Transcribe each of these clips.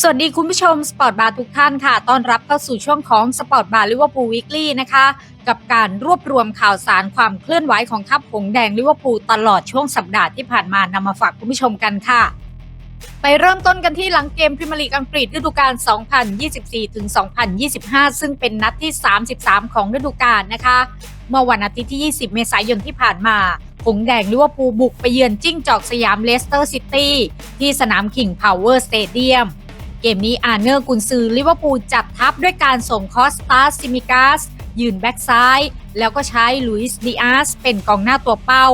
สวัสดีคุณผู้ชมสปอร์ตบาร์ทุกท่านค่ะ ต้อนรับเข้าสู่ช่วงของสปอร์ตบาร์ลิเวอร์พูลวีคลี่นะคะ กับการรวบรวมข่าวสารความเคลื่อนไหวของทัพหงแดงลิเวอร์พูลตลอดช่วงสัปดาห์ที่ผ่านมานำมาฝากคุณผู้ชมกันค่ะ ไปเริ่มต้นกันที่หลังเกมพรีเมียร์ลีกอังกฤษฤดูกาล 2024-2025 ซึ่งเป็นนัดที่ 33 ของฤดูกาลนะคะ เมื่อวันอาทิตย์ที่ 20 เมษายนที่ผ่านมาหงแดงลิเวอร์พูลบุกไปเยือนจิ้งจอกสยามเลสเตอร์ซิตี้ที่สนามคิงพาวเวอร์สเตเดียม กมนี้อาร์เนอร์กุนซือลิเวอร์พูลจัดทัพด้วยการส่งคอสตาซิมิกาสยืนแบ็กซ้าย แล้วก็ใช้ลุยส์ดิอาสเป็นกองหน้าตัวเป้า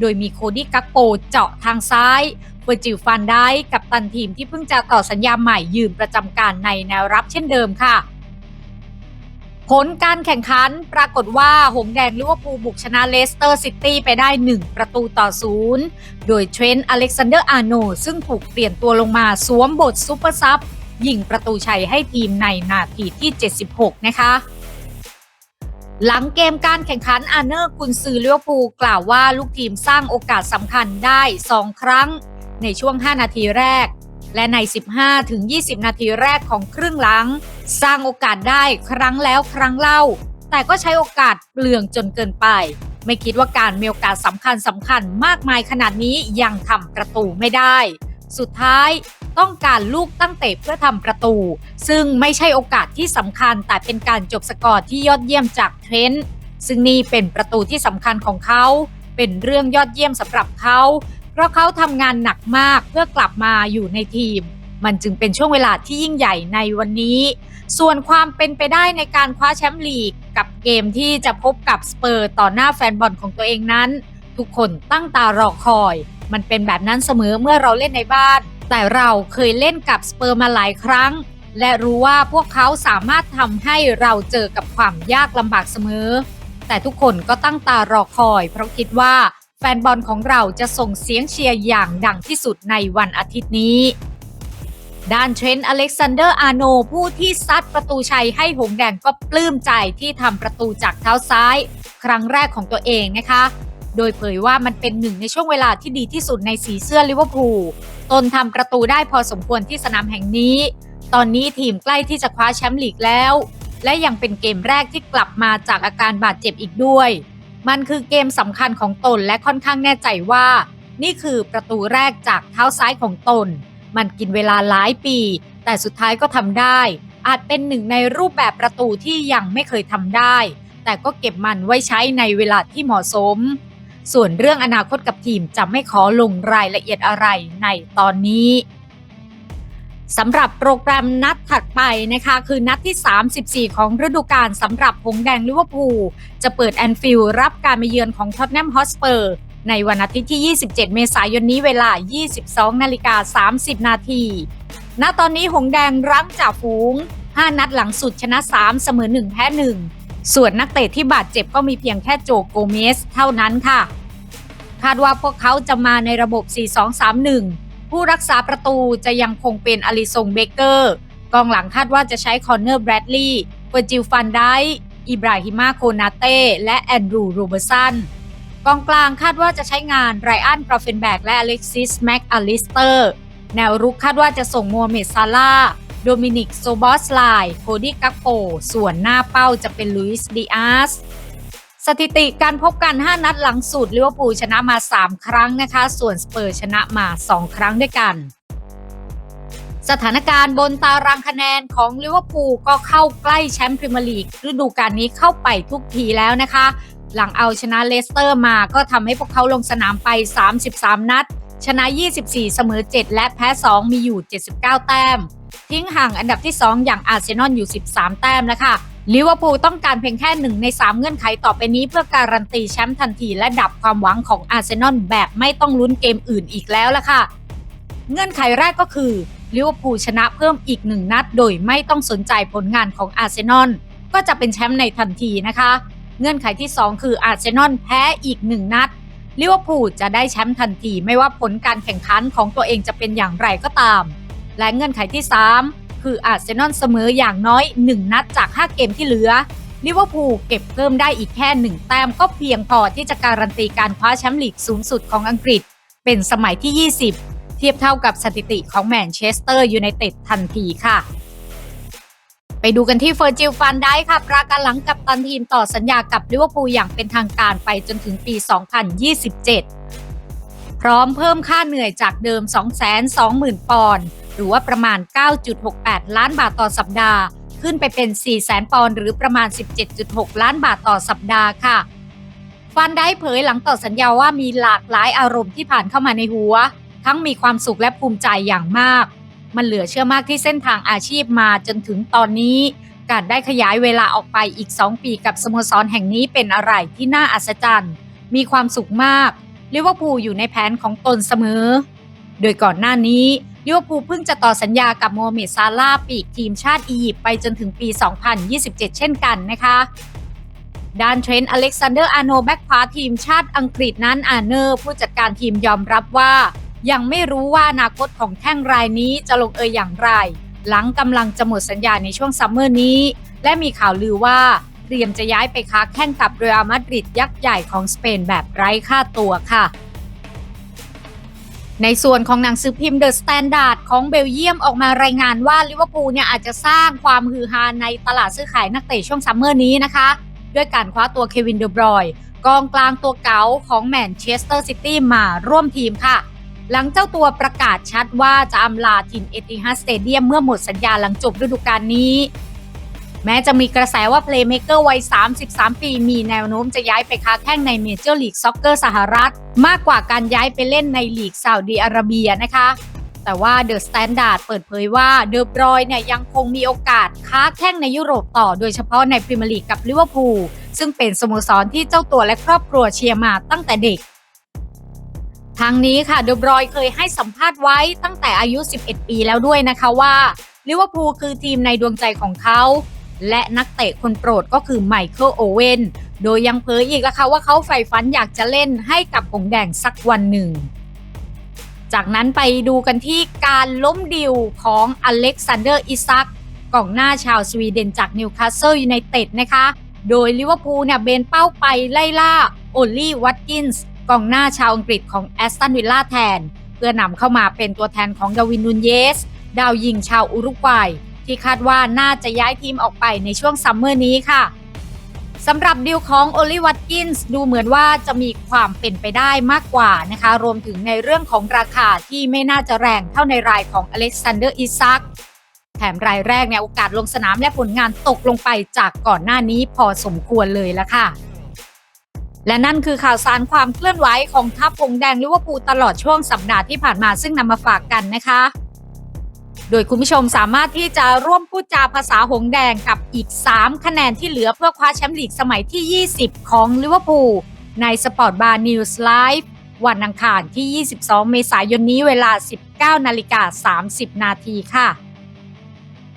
โดยมีโคดี้กักโปเจาะทางซ้ายเฟอร์จิลฟันได้กับตันทีมที่เพิ่งจะต่อสัญญาใหม่ยืนประจำการในแนวรับเช่นเดิมค่ะ ผลการแข่งขันปรากฏว่าหงแดงลิเวอร์พูลบุกชนะเลสเตอร์ซิตี้ไปได้ 1 ประตูต่อศูนย์โดยเทรนต์อเล็กซานเดอร์อาร์โนซึ่งถูกเปลี่ยนตัวลงมาสวมบทซูเปอร์ซับ ยิงประตูชัยให้ทีมในนาทีที่ 76 นะคะหลังเกมการแข่งขันอาเนอร์กุนซือเลิเวอร์พูลกล่าวว่าลูกทีมสร้างโอกาสสำคัญได้ 2 ครั้งในช่วง 5 นาทีแรก และใน 15 ถึง 20 นาทีแรกของครึ่งหลัง สร้างโอกาสได้ครั้งแล้วครั้งเล่า แต่ก็ใช้โอกาสเปลืองจนเกินไป ไม่คิดว่าการมีโอกาสสำคัญสำคัญมากมายขนาดนี้ยังทำประตูไม่ได้ สุดท้ายต้องการลูกตั้งเตะเพื่อทำประตู ซึ่งไม่ใช่โอกาสที่สำคัญ แต่เป็นการจบสกอร์ที่ยอดเยี่ยมจากเทรนต์ซึ่งนี่เป็นประตูที่สำคัญของเขา เป็นเรื่องยอดเยี่ยมสำหรับเขา เพราะเขาทำงานหนักมากเพื่อกลับมาอยู่ในทีม มันจึงเป็นช่วงเวลาที่ยิ่งใหญ่ในวันนี้ ส่วนความเป็นไปได้ในการคว้าแชมป์ลีก กับเกมที่จะพบกับสเปอร์ต่อหน้าแฟนบอลของตัวเองนั้น ทุกคนตั้งตารอคอย มันเป็นแบบนั้นเสมอเมื่อเราเล่นในบ้าน แต่เราเคยเล่นกับสเปอร์มาหลายครั้ง และรู้ว่าพวกเขาสามารถทำให้เราเจอกับความยากลำบากเสมอ แต่ทุกคนก็ตั้งตารอคอย เพราะคิดว่าแฟนบอลของเราจะส่งเสียงเชียร์อย่างดังที่สุดในวันอาทิตย์นี้ด้านเทรนต์อเล็กซานเดอร์อาร์โนผู้ที่ซัดประตูชัยให้หงแดงก็ปลื้มใจที่ทำประตูจากเท้าซ้าย ครั้งแรกของตัวเองนะคะ โดยเผยว่ามันเป็นหนึ่งในช่วงเวลาที่ดีที่สุดในสีเสื้อลิเวอร์พูลตนทำประตูได้พอสมควรที่สนามแห่งนี้ ตอนนี้ทีมใกล้ที่จะคว้าแชมป์ลีกแล้ว และยังเป็นเกมแรกที่กลับมาจากอาการบาดเจ็บอีกด้วย มันคือเกมสำคัญของตนและค่อนข้างแน่ใจว่า นี่คือประตูแรกจากเท้าซ้ายของตน มันกินเวลาหลายปี แต่สุดท้ายก็ทำได้ อาจเป็นหนึ่งในรูปแบบประตูที่ยังไม่เคยทำได้ แต่ก็เก็บมันไว้ใช้ในเวลาที่เหมาะสม ส่วนเรื่องอนาคตกับทีมจะไม่ขอลงรายละเอียดอะไรในตอนนี้สำหรับโปรแกรมนัดถัดไปนะคะ คือนัดที่ 34 ของฤดูกาลสำหรับหงแดงลิเวอร์พูลจะเปิดแอนฟิลด์รับการมาเยือนของท็อตแนมฮอสเปอร์ ในวันอาทิตย์ที่ 27 เมษายนนี้เวลา 22 นาฬิกา 30 นาทีณตอนนี้หงแดงรั้งจ่าฝูง 5 นัดหลังสุดชนะ 3 เสมอ 1 แพ้ 1 ส่วนนักเตะที่บาดเจ็บก็มีเพียงแค่โจโกเมสเท่านั้นค่ะ คาดว่าพวกเขาจะมาในระบบ 4-2-3-1 ผู้รักษาประตูจะยังคงเป็นอลิซงเบเกอร์ กองหลังคาดว่าจะใช้คอนเนอร์แบรดลีย์เฟอร์จิลฟันไดอิบราฮิมาโคนาเต้ และแอนดรูโรเบอร์สันกองกลางคาดว่าจะใช้งานไรอันกราเฟนแบกและอเล็กซิสแม็กอลิสเตอร์ แนวรุกคาดว่าจะส่งโมเมดซาลาโดมินิกโซบอสไลโคดี้กักโป ส่วนหน้าเป้าจะเป็นลุยส์ดิอาส สถิติการพบกัน 5 นัดหลังสุดลิเวอร์พูลชนะมา 3 ครั้งนะคะ ส่วนสเปอร์ชนะมา 2 ครั้งด้วยกัน สถานการณ์บนตารางคะแนนของลิเวอร์พูลก็เข้าใกล้แชมป์พรีเมียร์ลีกฤดูกาลนี้เข้าไปทุกทีแล้วนะคะ หลังเอาชนะเลสเตอร์มาก็ทำให้พวกเขาลงสนามไป 33 นัด ชนะ 24 เสมอ 7 และแพ้ 2 มีอยู่ 79 แต้ม ทิ้งห่างอันดับที่ 2 อย่างอาร์เซนอลอยู่ 13 แต้มแล้วค่ะ ลิเวอร์พูลต้องการเพียงแค่หนึ่งใน 3 เงื่อนไขต่อไปนี้เพื่อการันตีแชมป์ทันทีและดับความหวังของอาร์เซนอลแบบไม่ต้องลุ้นเกมอื่นอีกแล้วล่ะค่ะ เงื่อนไขแรกก็คือลิเวอร์พูลชนะเพิ่มอีกหนึ่งนัด โดยไม่ต้องสนใจผลงานของอาร์เซนอลก็จะเป็นแชมป์ในทันทีนะคะ เงื่อนไขที่ 2 คืออาร์เซนอลแพ้อีกหนึ่งนัดลิเวอร์พูลจะได้แชมป์ทันทีไม่ว่าผลการแข่งขันของตัวเองจะเป็นอย่างไรก็ตาม และเงื่อนไขที่ 3 คืออาร์เซนอลเสมออย่างน้อย 1 นัดจาก 5 เกมที่เหลือลิเวอร์พูลเก็บเพิ่มได้อีกแค่ 1 แต้มก็เพียงพอที่จะการันตีการคว้าแชมป์ลีกสูงสุดของอังกฤษ เป็นสมัยที่ 20 เทียบเท่ากับสถิติของแมนเชสเตอร์ยูไนเต็ดทันทีค่ะ ไปดูกันที่เฟอร์จิลฟันได้ค่ะ ประกาศหลังกับตันทีมต่อสัญญากับลิเวอร์พูลอย่างเป็นทางการไปจนถึงปี 2027 พร้อมเพิ่มค่าเหนื่อยจากเดิม 220,000 ปอนด์ หรือว่าประมาณ 9.68 ล้านบาทต่อสัปดาห์ ขึ้นไปเป็น 400,000ปอนด์หรือประมาณ 17.6 ล้านบาทต่อสัปดาห์ค่ะ ฟันได้เผยหลังต่อสัญญาว่ามีหลากหลายอารมณ์ที่ผ่านเข้ามาในหัว ทั้งมีความสุขและภูมิใจอย่างมาก มันเหลือเชื่อมากที่เส้นทางอาชีพมาจนถึงตอนนี้ การได้ขยายเวลาออกไปอีก 2 ปีกับสโมสรแห่งนี้เป็นอะไรที่น่าอัศจรรย์ มีความสุขมากลิเวอร์พูลอยู่ในแผนของตนเสมอ โดยก่อนหน้านี้ลิเวอร์พูลเพิ่งจะต่อสัญญากับโมเมดซาลาปีกทีมชาติอียิปต์ไปจนถึงปี 2027 เช่นกันนะคะด้านเทรนต์อเล็กซานเดอร์อาโนแบ็กขวาทีมชาติอังกฤษนั้นอาเนอร์ ผู้จัดการทีมยอมรับว่า ยังไม่รู้ว่าอนาคตของแข้งรายนี้จะลงเอยอย่างไร หลังกำลังจะหมดสัญญาในช่วงซัมเมอร์นี้ และมีข่าวลือว่าเตรียมจะย้ายไปค้าแข่งกับเรอัลมาดริดยักษ์ใหญ่ของสเปนแบบไร้ค่าตัวค่ะ ในส่วนของหนังสือพิมพ์เดอะสแตนดาร์ดของเบลเยียมออกมารายงานว่าลิเวอร์พูลเนี่ยอาจจะสร้างความฮือฮาในตลาดซื้อขายนักเตะช่วงซัมเมอร์นี้นะคะ ด้วยการคว้าตัวเควินเดอบรอยน์กองกลางตัวเก๋าของแมนเชสเตอร์ซิตี้มาร่วมทีมค่ะ หลังเจ้าตัวประกาศชัดว่าจะอำลาทินเอติฮัดสเตเดียมเมื่อหมดสัญญาหลังจบฤดูกาลนี้ แม้จะมีกระแสว่าเพลย์เม k เกอร์วัย 33 ปี มีแนวโน้มจะย้ายไปค้าแข้งในเมเจอร์ลีกซ็อกเกอร์สหรัฐ มากกว่าการย้ายไปเล่นในลีกซาอุดีอาระเบียนะคะ แต่ว่าเดอะสแตนดาร์ดเปิดเผยว่าเดอบรอยเนี่ยยังคงมีโอกาสค้าแข้งในยุโรปต่อโดยเฉพาะในพรีเมียร์ลีกกับลิเวอร์พูลซึ่งเป็นสโมสรที่เจ้าตัวและครอบครัวเชียร์มาตั้งแต่เด็กทางนี้ค่ะเดอบรอยเคยให้สัมภาษณ์ไว้ตั้งแต่อายุ 11 ปีแล้วด้วยนะคะว่าลิเวอร์พูลคือทีมในดวงใจของเขา และนักเตะคนโปรดก็คือไมเคิลโอเวนโดยยังเผยอีกนะคะว่าเขาใฝ่ฝันอยากจะเล่นให้กับหงแดงสักวันหนึ่ง จากนั้นไปดูกันที่การล้มดิวของอเล็กซานเดอร์อิซักกองหน้าชาวสวีเดนจากนิวคาสเซิลยูไนเต็ดนะคะ โดยลิเวอร์พูลเนี่ยเบนเป้าไปไล่ล่าโอลลี่วัตกินส์กองหน้าชาวอังกฤษของแอสตันวิลล่าแทน เพื่อนำเข้ามาเป็นตัวแทนของดาวินนูนเยส ดาวยิงชาวอุรุกวัย ที่คาดว่าน่าจะย้ายทีมออกไปในช่วงซัมเมอร์นี้ค่ะสำหรับดีลของโอลิวัตกินส์ดูเหมือนว่าจะมีความเป็นไปได้มากกว่านะคะ รวมถึงในเรื่องของราคาที่ไม่น่าจะแรงเท่าในรายของอเล็กซานเดอร์อิซักแถมรายแรกเนี่ยโอกาสลงสนามและผลงานตกลงไปจากก่อนหน้านี้พอสมควรเลยละค่ะ และนั่นคือข่าวสารความเคลื่อนไหวของทัพพงแดงลิเวอร์พูลตลอดช่วงสัปดาห์ที่ผ่านมาซึ่งนำมาฝากกันนะคะ โดยคุณผู้ชมสามารถที่จะร่วมพูดจาภาษาหงแดงกับอีก 3 คะแนนที่เหลือเพื่อคว้าแชมป์ลีกสมัยที่ 20 ของลิเวอร์พูลในสปอร์ตบาร์นิวส์ไลฟ์วันอังคารที่ 22 เมษายนนี้เวลา 19 นาฬิกา 30 นาทีค่ะ